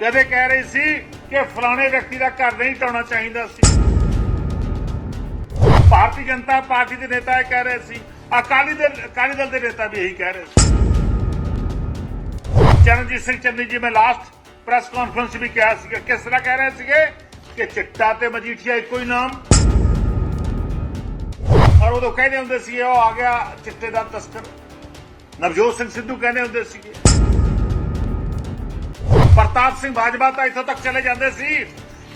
ਕਦੇ ਕਹਿ ਰਹੀ ਸੀ ਕਿ ਫਲਾਣੇ ਵਿਅਕਤੀ ਦਾ ਘਰ ਨਹੀਂ ਢਾਉਣਾ ਚਾਹੀਦਾ ਸੀ। ਭਾਰਤੀ ਜਨਤਾ ਪਾਰਟੀ ਦੇ ਨੇਤਾ ਇਹ ਕਹਿ ਰਹੇ ਸੀ। ਅਕਾਲੀ ਦਲ ਅਕਾਲੀ ਦਲ ਦੇ ਨੇਤਾ ਵੀ ਇਹੀ ਕਹਿ ਰਹੇ ਸੀ। ਚਰਨਜੀਤ ਸਿੰਘ ਚੰਨੀ ਜੀ, ਮੈਂ ਲਾਸਟ ਪ੍ਰੈਸ ਕਾਨਫਰੰਸ 'ਚ ਵੀ ਕਿਹਾ ਸੀਗਾ। ਕਿਸ ਤਰ੍ਹਾਂ ਕਹਿ ਰਹੇ ਸੀਗੇ? ਕਿ ਚਿੱਟਾ ਤੇ ਮਜੀਠੀਆ ਇੱਕੋ ਹੀ ਨਾਮ। ਔਰ ਉਦੋਂ ਕਹਿੰਦੇ ਹੁੰਦੇ ਸੀ ਉਹ ਆ ਗਿਆ ਚਿੱਟੇ ਦਾ ਤਸਕਰ। ਨਵਜੋਤ ਸਿੰਘ ਸਿੱਧੂ ਕਹਿੰਦੇ ਹੁੰਦੇ ਸੀਗੇ। ਪ੍ਰਤਾਪ ਸਿੰਘ ਬਾਜਵਾ ਤਾਂ ਇੱਥੋਂ ਤੱਕ ਚਲੇ ਜਾਂਦੇ ਸੀ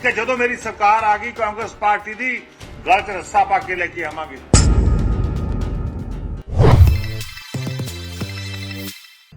ਕਿ ਜਦੋਂ ਮੇਰੀ ਸਰਕਾਰ ਆ ਗਈ, ਕਾਂਗਰਸ ਪਾਰਟੀ ਦੀ ਗਲ 'ਚ ਰੱਸਾ ਪਾ ਕੇ ਲੈ ਕੇ ਆਵਾਂਗੇ।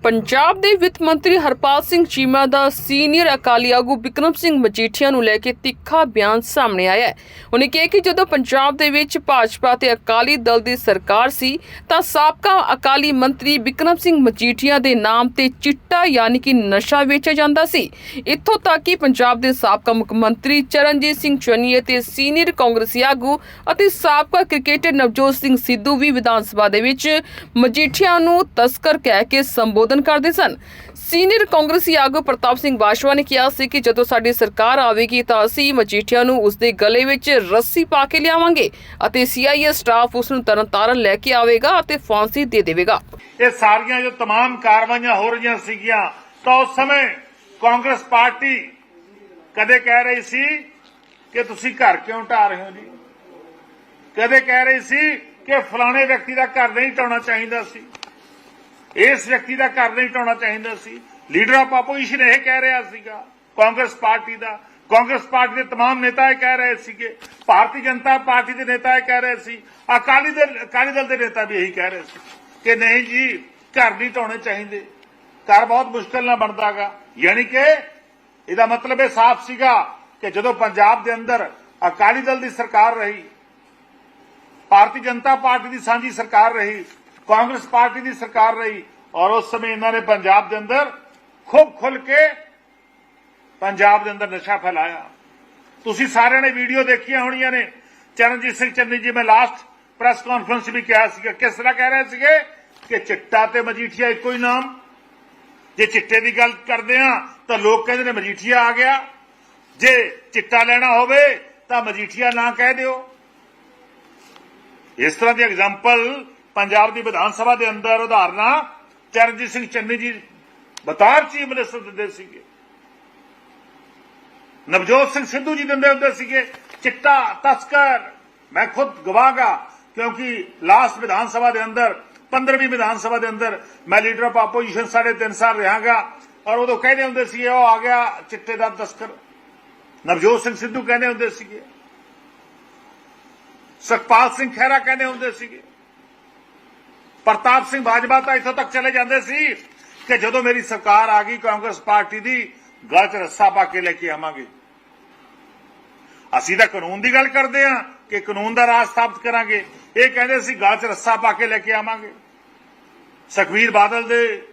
ਪੰਜਾਬ ਦੇ ਵਿੱਤ ਮੰਤਰੀ ਹਰਪਾਲ ਸਿੰਘ ਚੀਮਾ ਦਾ ਸੀਨੀਅਰ ਅਕਾਲੀ ਆਗੂ ਵਿਕਰਮ ਸਿੰਘ ਮਜੀਠੀਆ ਨੂੰ ਲੈ ਕੇ ਤਿੱਖਾ ਬਿਆਨ ਸਾਹਮਣੇ ਆਇਆ ਹੈ। ਉਹਨੇ ਕਿਹਾ ਕਿ ਜਦੋਂ ਪੰਜਾਬ ਦੇ ਵਿੱਚ ਭਾਜਪਾ ਤੇ ਅਕਾਲੀ ਦਲ ਦੀ ਸਰਕਾਰ ਸੀ, ਤਾਂ ਸਾਬਕਾ ਅਕਾਲੀ ਮੰਤਰੀ ਵਿਕਰਮ ਸਿੰਘ ਮਜੀਠੀਆ ਦੇ ਨਾਮ ਤੇ ਚਿੱਟਾ ਯਾਨੀ ਕਿ ਨਸ਼ਾ ਵੇਚਿਆ ਜਾਂਦਾ ਸੀ। ਇੱਥੋਂ ਤੱਕ ਕਿ ਪੰਜਾਬ ਦੇ ਸਾਬਕਾ ਮੁੱਖ ਮੰਤਰੀ ਚਰਨਜੀਤ ਸਿੰਘ ਚੰਨੀ ਅਤੇ ਸੀਨੀਅਰ ਕਾਂਗਰਸੀ ਆਗੂ ਅਤੇ ਸਾਬਕਾ ਕ੍ਰਿਕਟਰ ਨਵਜੋਤ ਸਿੰਘ ਸਿੱਧੂ ਵੀ ਵਿਧਾਨ ਸਭਾ ਦੇ ਵਿੱਚ ਮਜੀਠੀਆ ਨੂੰ ਤਸਕਰ ਕਹਿ ਕੇ ਸੰਬੋਧਨ ਕਰਦੇ ਸਨ ਸੀਨੀਅਰ ਕਾਂਗਰਸੀ ਆਗੂ ਪ੍ਰਤਾਪ ਸਿੰਘ ਬਾਸ਼ਵਾ ਨੇ ਕਿਹਾ ਸੀ ਕਿ ਜਦੋਂ ਸਾਡੀ ਸਰਕਾਰ ਆਵੇਗੀ ਤਾਂ ਅਸੀਂ ਮਜੀਠੀਆ ਨੂੰ ਉਸ ਦੇ ਗਲੇ ਵਿੱਚ ਰੱਸੀ ਪਾ ਕੇ ਲਿਆਵਾਂਗੇ ਅਤੇ ਸੀਆਈਏ ਸਟਾਫ ਉਸ ਨੂੰ ਤਰਨਤਾਰਨ ਲੈ ਕੇ ਆਵੇਗਾ ਅਤੇ ਫਾਂਸੀ ਦੇ ਦੇਵੇਗਾ ਇਹ ਸਾਰੀਆਂ ਜੋ तमाम ਕਾਰਵਾਈਆਂ ਹੋ ਰਹੀਆਂ ਸੀਗੀਆਂ ਤਾਂ ਉਸ ਸਮੇਂ ਕਾਂਗਰਸ ਪਾਰਟੀ ਕਦੇ ਕਹਿ ਰਹੀ ਸੀ ਕਿ ਤੁਸੀਂ ਘਰ ਕਿਉਂ ਢਾ ਰਹੇ ਹੋ ਜੀ ਕਦੇ ਕਹਿ ਰਹੀ ਸੀ ਕਿ ਫਲਾਣੇ ਵਿਅਕਤੀ ਦਾ ਘਰ ਨਹੀਂ ਢਾਉਣਾ ਚਾਹੀਦਾ ਸੀ ਇਸ ਵਿਅਕਤੀ ਦਾ ਘਰ ਨਹੀਂ ਢਾਉਣਾ ਚਾਹੀਦਾ ਸੀ ਲੀਡਰ ਆਫ ਆਪੋਜੀਸ਼ਨ ਇਹ ਕਹਿ ਰਿਹਾ ਸੀਗਾ ਕਾਂਗਰਸ ਪਾਰਟੀ ਦਾ ਕਾਂਗਰਸ ਪਾਰਟੀ ਦੇ तमाम ਨੇਤਾ ਇਹ ਕਹਿ ਰਹੇ ਸੀਗੇ ਭਾਰਤੀ ਜਨਤਾ ਪਾਰਟੀ ਦੇ ਨੇਤਾ ਇਹ ਕਹਿ ਰਹੇ ਸੀ ਅਕਾਲੀ ਦਲ ਅਕਾਲੀ ਦਲ ਦੇ ਨੇਤਾ ਵੀ ਇਹੀ ਕਹਿ ਰਹੇ ਸੀ ਕਿ ਨਹੀਂ ਜੀ ਘਰ ਨਹੀਂ ਢਾਉਣੇ ਚਾਹੀਦੇ ਘਰ ਬਹੁਤ ਮੁਸ਼ਕਲ ਨਾਲ ਬਣਦਾਗਾ ਯਾਨੀ ਕਿ ਇਹਦਾ ਮਤਲਬ ਇਹ ਸਾਫ਼ ਸੀਗਾ ਕਿ ਜਦੋਂ ਪੰਜਾਬ ਦੇ ਅੰਦਰ ਅਕਾਲੀ ਦਲ ਦੀ ਸਰਕਾਰ ਰਹੀ ਭਾਰਤੀ ਜਨਤਾ ਪਾਰਟੀ ਦੀ ਸਾਂਝੀ ਸਰਕਾਰ ਰਹੀ ਕਾਂਗਰਸ ਪਾਰਟੀ ਦੀ ਸਰਕਾਰ ਰਹੀ ਔਰ ਉਸ ਸਮੇਂ ਇਹਨਾਂ ਨੇ ਪੰਜਾਬ ਦੇ ਅੰਦਰ ਖੂਬ ਖੁੱਲ ਕੇ ਪੰਜਾਬ ਦੇ ਅੰਦਰ ਨਸ਼ਾ ਫੈਲਾਇਆ। ਤੁਸੀਂ ਸਾਰਿਆਂ ਨੇ ਵੀਡੀਓ ਦੇਖੀਆਂ ਹੋਣੀਆਂ ਨੇ। ਚਰਨਜੀਤ ਸਿੰਘ ਚੰਨੀ ਜੀ, ਮੈਂ ਲਾਸਟ ਪ੍ਰੈਸ ਕਾਨਫਰੰਸ 'ਚ ਵੀ ਕਿਹਾ ਸੀਗਾ। ਕਿਸ ਤਰ੍ਹਾਂ ਕਹਿ ਰਹੇ ਸੀਗੇ? ਕਿ ਚਿੱਟਾ ਤੇ ਮਜੀਠੀਆ ਇੱਕੋ ਹੀ ਨਾਮ। ਜੇ ਚਿੱਟੇ ਦੀ ਗੱਲ ਕਰਦੇ ਆ ਤਾਂ ਲੋਕ ਕਹਿੰਦੇ ਨੇ ਮਜੀਠੀਆ ਆ ਗਿਆ। ਜੇ ਚਿੱਟਾ ਲੈਣਾ ਹੋਵੇ, ਤਾਂ ਮਜੀਠੀਆ ਨਾ ਕਹਿ ਦਿਓ। ਇਸ ਤਰ੍ਹਾਂ ਦੀ ਐਗਜ਼ਾਮਪਲ ਪੰਜਾਬ ਦੀ ਵਿਧਾਨ ਸਭਾ ਦੇ ਅੰਦਰ ਉਦਾਹਰਨਾਂ, ਚਰਨਜੀਤ ਸਿੰਘ ਚੰਨੀ ਜੀ, ਬਤੌਰ ਚੀਫ ਮਿਨਿਸਟਰ ਦਿੰਦੇ ਸੀਗੇ। ਨਵਜੋਤ ਸਿੰਘ ਸਿੱਧੂ ਜੀ ਦਿੰਦੇ ਹੁੰਦੇ ਸੀਗੇ, ਚਿੱਟਾ, ਤਸਕਰ, ਮੈਂ ਖੁਦ ਗਵਾਹਗਾ ਕਿਉਂਕਿ ਲਾਸਟ ਵਿਧਾਨ ਸਭਾ ਦੇ ਅੰਦਰ 15ਵੀਂ ਵਿਧਾਨ ਸਭਾ ਦੇ ਅੰਦਰ ਮੈਂ ਲੀਡਰ ਆਫ ਆਪੋਜੀਸ਼ਨ ਸਾਢੇ ਤਿੰਨ ਸਾਲ ਰਹਾਂਗਾ, ਔਰ ਉਦੋਂ ਕਹਿੰਦੇ ਹੁੰਦੇ ਸੀ ਉਹ ਆ ਗਿਆ ਚਿੱਟੇ ਦਾ ਤਸਕਰ। ਨਵਜੋਤ ਸਿੰਘ ਸਿੱਧੂ ਕਹਿੰਦੇ ਹੁੰਦੇ ਸੀਗੇ। ਸੁਖਪਾਲ ਸਿੰਘ ਖਹਿਰਾ ਕਹਿੰਦੇ ਹੁੰਦੇ ਸੀਗੇ। ਪ੍ਰਤਾਪ ਸਿੰਘ ਬਾਜਵਾ ਤਾਂ ਇੱਥੋਂ ਤੱਕ ਚਲੇ ਜਾਂਦੇ ਸੀ ਕਿ ਜਦੋਂ ਮੇਰੀ ਸਰਕਾਰ ਆ ਗਈ ਕਾਂਗਰਸ ਪਾਰਟੀ ਦੀ, ਗਲ 'ਚ ਰੱਸਾ ਪਾ ਕੇ ਲੈ ਕੇ ਆਵਾਂਗੇ। ਅਸੀਂ ਤਾਂ ਕਾਨੂੰਨ ਦੀ ਗੱਲ ਕਰਦੇ ਹਾਂ ਕਿ ਕਾਨੂੰਨ ਦਾ ਰਾਜ ਸਥਾਪਿਤ ਕਰਾਂਗੇ। ਇਹ ਕਹਿੰਦੇ ਸੀ ਗਲ 'ਚ ਰੱਸਾ ਪਾ ਕੇ ਲੈ ਕੇ ਆਵਾਂਗੇ। ਸੁਖਵੀਰ ਬਾਦਲ ਦੇ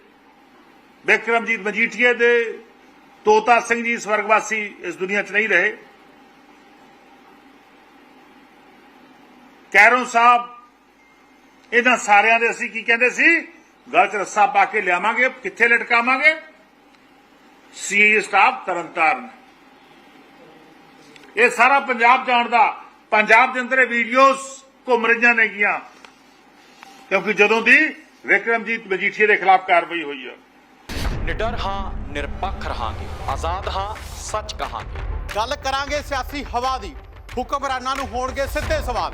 ਬਿਕਰਮਜੀਤ ਮਜੀਠੀਏ ਦੇ, ਤੋਤਾ ਸਿੰਘ ਜੀ ਸਵਰਗਵਾਸੀ ਇਸ ਦੁਨੀਆ 'ਚ ਨਹੀਂ ਰਹੇ। ਕੈਰੋਂ ਸਾਹਿਬ ਇਹਨਾਂ ਸਾਰਿਆਂ ਦੇ ਅਸੀਂ ਕੀ ਕਹਿੰਦੇ ਸੀ? ਗਲ 'ਚ ਰੱਸਾ ਪਾ ਕੇ ਲਿਆਵਾਂਗੇ ਕਿੱਥੇ ਲਟਕਾਵਾਂਗੇ? ਸੀ ਸਟਾਫ ਤਰਨਤਾਰਨ। ਇਹ ਸਾਰਾ ਪੰਜਾਬ ਜਾਣਦਾ। ਪੰਜਾਬ ਦੇ ਅੰਦਰ ਇਹ ਵੀਡੀਓਜ਼ ਘੁੰਮ ਰਹੀਆਂ ਨੇਗੀਆਂ। ਕਿਉਂਕਿ ਜਦੋਂ ਦੀ ਵਿਕਰਮਜੀਤ ਮਜੀਠੀਆ ਦੇ ਖਿਲਾਫ ਕਾਰਵਾਈ ਹੋਈ ਹੈ ਨਿਡਰ ਹਾਂ ਨਿਰਪੱਖ ਰਹਾਂਗੇ। ਆਜ਼ਾਦ ਹਾਂ ਸੱਚ ਕਹਾਂਗੇ। ਗੱਲ ਕਰਾਂਗੇ ਸਿਆਸੀ ਹਵਾ ਦੀ। ਹੁਕਮਰਾਨਾਂ ਨੂੰ ਹੋਣਗੇ ਸਿੱਧੇ ਸਵਾਲ।